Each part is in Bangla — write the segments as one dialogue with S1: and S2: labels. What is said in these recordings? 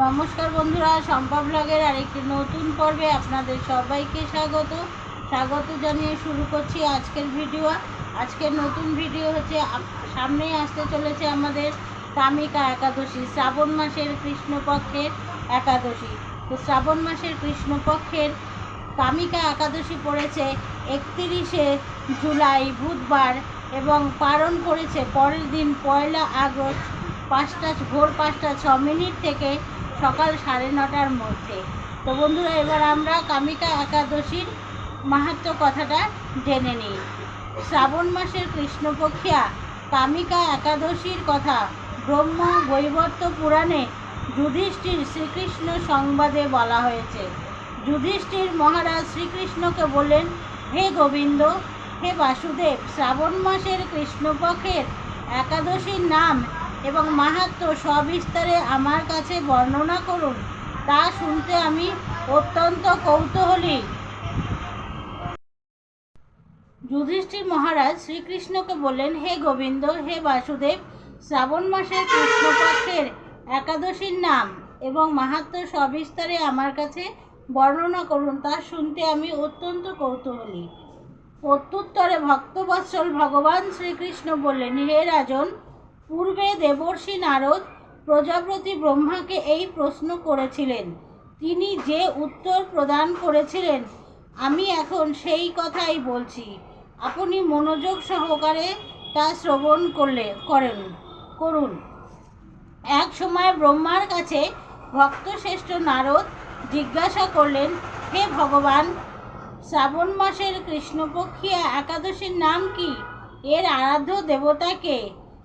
S1: নমস্কার বন্ধুরা শম্পা ব্লগের আরেকটি নতুন পর্বে আপনাদের সবাইকে স্বাগত স্বাগত জানিয়ে শুরু করছি আজকের ভিডিও আজকের নতুন ভিডিও হচ্ছে সামনেই আসতে চলেছে আমাদের কামিকা একাদশী শ্রাবণ মাসের কৃষ্ণপক্ষের একাদশী তো শ্রাবণ মাসের কৃষ্ণপক্ষের কামিকা একাদশী পড়েছে একত্রিশে জুলাই বুধবার এবং পালন করেছে পরের দিন পয়লা আগস্ট পাঁচটা ভোর পাঁচটা ছ মিনিট থেকে সকাল সাড়ে নটার মধ্যে তো বন্ধুরা এবার আমরা কামিকা একাদশীর মাহাত্ম কথাটা জেনে নিই শ্রাবণ মাসের কৃষ্ণপক্ষিয়া কামিকা একাদশীর কথা ব্রহ্ম বৈবর্ত পুরাণে যুধিষ্ঠির শ্রীকৃষ্ণ সংবাদে বলা হয়েছে যুধিষ্ঠির মহারাজ শ্রীকৃষ্ণকে বললেন হে গোবিন্দ হে বাসুদেব শ্রাবণ মাসের কৃষ্ণপক্ষের একাদশীর নাম এবং মাহাত্ম সবিস্তারে আমার কাছে বর্ণনা করুন তা শুনতে আমি অত্যন্ত কৌতূহলী যুধিষ্ঠির মহারাজ শ্রীকৃষ্ণকে বললেন হে গোবিন্দ হে বাসুদেব শ্রাবণ মাসের কৃষ্ণপক্ষের একাদশীর নাম এবং মাহাত্ম সবিস্তারে আমার কাছে বর্ণনা করুন তা শুনতে আমি অত্যন্ত কৌতূহলী প্রত্যুত্তরে ভক্তবৎসল ভগবান শ্রীকৃষ্ণ বললেন হে রাজন পূর্বে দেবর্ষী নারদ প্রজাপতি ব্রহ্মাকে এই প্রশ্ন করেছিলেন তিনি যে উত্তর প্রদান করেছিলেন আমি এখন সেই কথাই বলছি আপনি মনোযোগ সহকারে তা শ্রবণ করলে করেন করুন এক সময় ব্রহ্মার কাছে ভক্তশ্রেষ্ঠ নারদ জিজ্ঞাসা করলেন হে ভগবান শ্রাবণ মাসের কৃষ্ণপক্ষী একাদশীর নাম কি এর আরাধ্য দেবতাকে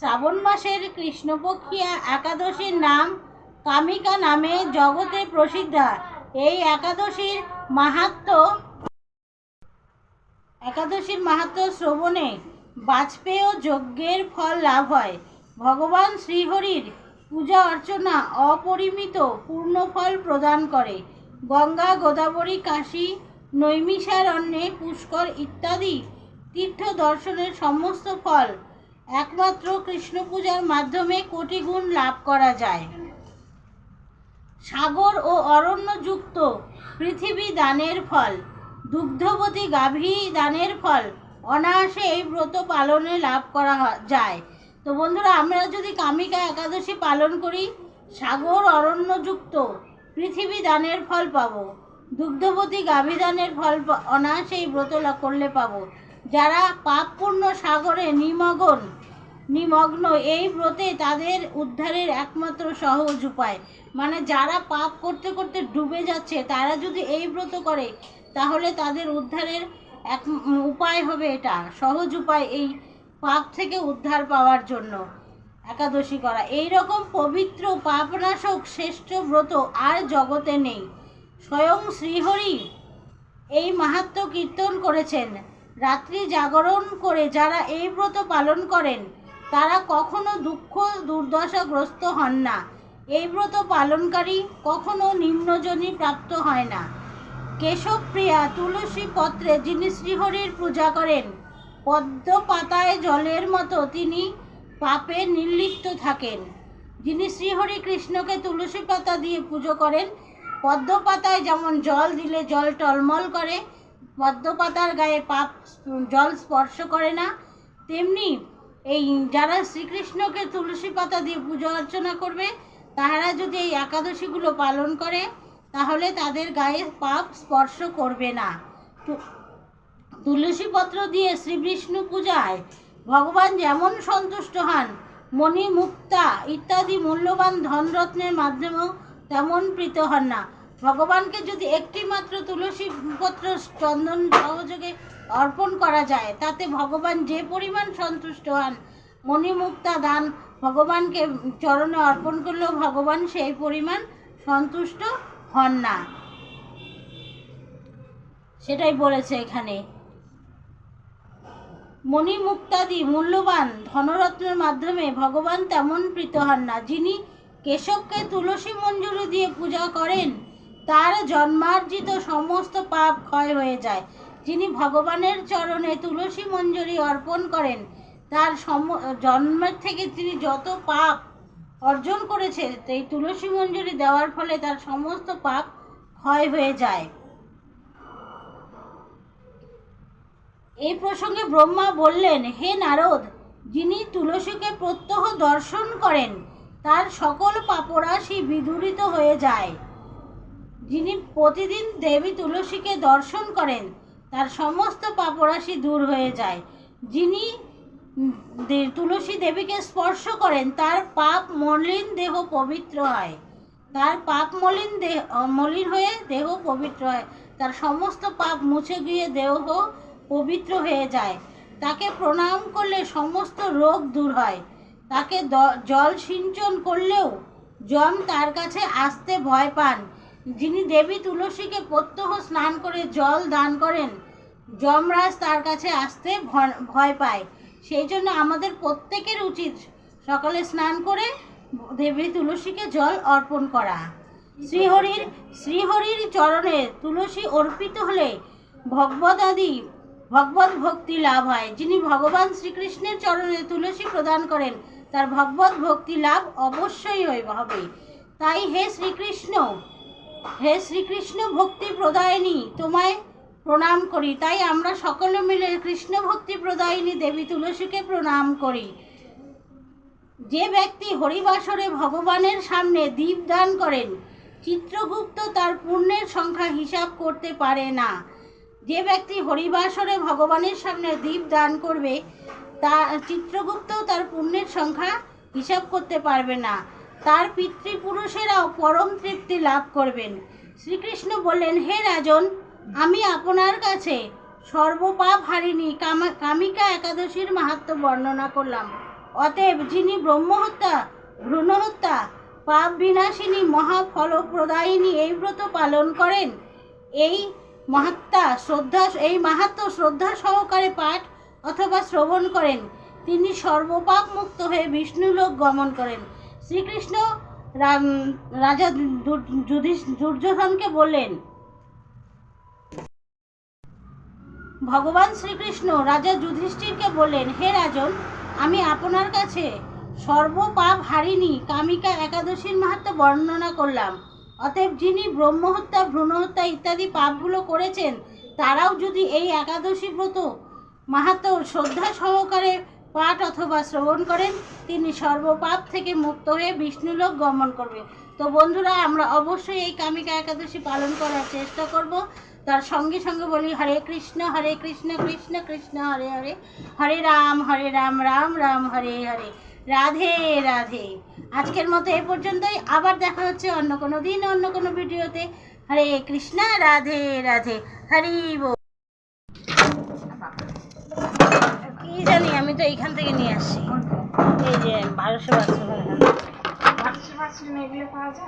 S1: শ্রাবণ মাসের কৃষ্ণপক্ষিয়া একাদশীর নাম কামিকা নামে জগতে প্রসিদ্ধা এই একাদশীর মাহাত্ম একাদশীর মাহাত্ম শ্রবণে বাজপেয় যজ্ঞের ফল লাভ হয় ভগবান শ্রীহরির পূজা অর্চনা অপরিমিত পূর্ণ ফল প্রদান করে গঙ্গা গোদাবরী কাশী নৈমিষারণ্যে পুষ্কর ইত্যাদি তীর্থ দর্শনের সমস্ত ফল একমাত্র কৃষ্ণ পূজার মাধ্যমে কোটি গুণ লাভ করা যায় সাগর ও অরণ্যযুক্ত পৃথিবী দানের ফল দুগ্ধবতী গাভী দানের ফল অনায়াসে এই ব্রত পালনে লাভ করা যায় তো বন্ধুরা আমরা যদি কামিকা একাদশী পালন করি সাগর অরণ্যযুক্ত পৃথিবী দানের ফল পাবো দুগ্ধবতী গাভী দানের ফল অনায়াসে এই ব্রত করলে পাবো যারা পাপপূর্ণ সাগরে নিমগ্ন নিমগ্ন এই ব্রতে তাদের উদ্ধারের একমাত্র সহজ উপায় মানে যারা পাপ করতে করতে ডুবে যাচ্ছে তারা যদি এই ব্রত করে তাহলে তাদের উদ্ধারের এক উপায় হবে এটা সহজ উপায় এই পাপ থেকে উদ্ধার পাওয়ার জন্য একাদশী করা এই রকম পবিত্র পাপনাশক শ্রেষ্ঠ ব্রত আর জগতে নেই স্বয়ং শ্রীহরি এই মাহাত্ম কীর্তন করেছেন রাত্রি জাগরণ করে যারা এই ব্রত পালন করেন তারা কখনো দুঃখ দুর্দশাগ্রস্ত হন না এই ব্রত পালনকারী কখনো নিম্নজনী প্রাপ্ত হয় না কেশবপ্রিয়া তুলসী পত্রে যিনি শ্রীহরির পূজা করেন পদ্ম পাতায় জলের মতো তিনি পাপে নির্লিপ্ত থাকেন যিনি শ্রীহরি কৃষ্ণকে তুলসী পাতা দিয়ে পুজো করেন পদ্ম পাতায় যেমন জল দিলে জল টলমল করে পদ্মপাতার গায়ে পাপ জল স্পর্শ করে না তেমনি এই যারা শ্রীকৃষ্ণকে তুলসী পাতা দিয়ে পুজো অর্চনা করবে তাহারা যদি এই একাদশীগুলো পালন করে তাহলে তাদের গায়ে পাপ স্পর্শ করবে না তুলসী পত্র দিয়ে শ্রীবিষ্ণু পূজায় ভগবান যেমন সন্তুষ্ট হন মণি মুক্তা ইত্যাদি মূল্যবান ধনরত্নের মাধ্যমেও তেমন প্রীত হন না ভগবানকে যদি একটি মাত্র তুলসী পত্র চন্দন সহযোগে অর্পণ করা যায় তাতে ভগবান যে পরিমাণ সন্তুষ্ট হন মণিমুক্তা দান ভগবানকে চরণে অর্পণ করলেও ভগবান সেই পরিমাণ সন্তুষ্ট হন না সেটাই বলেছে এখানে মণিমুক্তাদি মূল্যবান ধনরত্নের মাধ্যমে ভগবান তেমন প্রীত হন না যিনি কেশবকে তুলসী মঞ্জুরি দিয়ে পূজা করেন তার জন্মার্জিত সমস্ত পাপ ক্ষয় হয়ে যায় যিনি ভগবানের চরণে তুলসী মঞ্জুরি অর্পণ করেন তার সম জন্মের থেকে তিনি যত পাপ অর্জন করেছে এই তুলসী মঞ্জুরি দেওয়ার ফলে তার সমস্ত পাপ ক্ষয় হয়ে যায় এই প্রসঙ্গে ব্রহ্মা বললেন হে নারদ যিনি তুলসীকে প্রত্যহ দর্শন করেন তার সকল পাপরাশি বিদূরিত হয়ে যায় যিনি প্রতিদিন দেবী তুলসীকে দর্শন করেন তার সমস্ত পাপরাশি দূর হয়ে যায় যিনি তুলসী দেবীকে স্পর্শ করেন তার পাপ মলিন দেহ পবিত্র হয় তার পাপ মলিন দেহ মলিন হয়ে দেহ পবিত্র হয় তার সমস্ত পাপ মুছে গিয়ে দেহ পবিত্র হয়ে যায় তাকে প্রণাম করলে সমস্ত রোগ দূর হয় তাকে জল সিঞ্চন করলেও জম তার কাছে আসতে ভয় পান যিনি দেবী তুলসীকে প্রত্যহ স্নান করে জল দান করেন যমরাজ তার কাছে আসতে ভয় পায় সেই জন্য আমাদের প্রত্যেকের উচিত সকালে স্নান করে দেবী তুলসীকে জল অর্পণ করা শ্রীহরির শ্রীহরির চরণে তুলসী অর্পিত হলে ভগবত আদি ভগবত ভক্তি লাভ হয় যিনি ভগবান শ্রীকৃষ্ণের চরণে তুলসী প্রদান করেন তার ভগবত ভক্তি লাভ অবশ্যই হবে তাই হে শ্রীকৃষ্ণ হে শ্রীকৃষ্ণ ভক্তি প্রদায়িনী তোমায় প্রণাম করি তাই আমরা সকলে মিলে কৃষ্ণ ভক্তি প্রদায়িনী দেবী তুলসীকে প্রণাম করি যে ব্যক্তি হরিবাসরে ভগবানের সামনে দীপ দান করেন চিত্রগুপ্ত তার পুণ্যের সংখ্যা হিসাব করতে পারে না যে ব্যক্তি হরিবাসরে ভগবানের সামনে দীপ দান করবে তা চিত্রগুপ্ত তার পুণ্যের সংখ্যা হিসাব করতে পারবে না তার পিতৃপুরুষেরাও পরম তৃপ্তি লাভ করবেন শ্রীকৃষ্ণ বললেন হে রাজন আমি আপনার কাছে সর্বপাপ হারিনি কামিকা একাদশীর মাহাত্ম বর্ণনা করলাম অতএব যিনি ব্রহ্মহত্যা ভ্রূণহত্যা পাপ বিনাশিনী মহাফলপ্রদায়িনী এই ব্রত পালন করেন এই মাহাত্মা শ্রদ্ধা এই মাহাত্ম শ্রদ্ধা সহকারে পাঠ অথবা শ্রবণ করেন তিনি সর্বপাপ মুক্ত হয়ে বিষ্ণুলোক গমন করেন শ্রীকৃষ্ণ রাজা দুর্যোধনকে বললেন ভগবান শ্রীকৃষ্ণ রাজা যুধিষ্ঠিরকে বললেন হে রাজন আমি আপনার কাছে সর্বপাপ হারিনি কামিকা একাদশীর মাহাত্ম বর্ণনা করলাম অতএব যিনি ব্রহ্মহত্যা ভ্রূণহত্যা ইত্যাদি পাপগুলো করেছেন তারাও যদি এই একাদশী ব্রত মাহাত্ম শ্রদ্ধা সহকারে পাঠ অথবা শ্রবণ করেন তিনি সর্বপাপ থেকে মুক্ত হয়ে বিষ্ণুলোক গমন করবে তো বন্ধুরা আমরা অবশ্যই এই কামিকা একাদশী পালন করার চেষ্টা করব তার সঙ্গে সঙ্গে বলি হরে কৃষ্ণ হরে কৃষ্ণ কৃষ্ণ কৃষ্ণ হরে হরে হরে রাম হরে রাম রাম রাম হরে হরে রাধে রাধে আজকের মতো এ পর্যন্তই আবার দেখা হচ্ছে অন্য কোনো দিন অন্য কোনো ভিডিওতে হরে কৃষ্ণ রাধে রাধে হরি বল এইখান থেকে নিয়ে আসি এই যে বারোশো বারোশো এগুলো পাওয়া যায়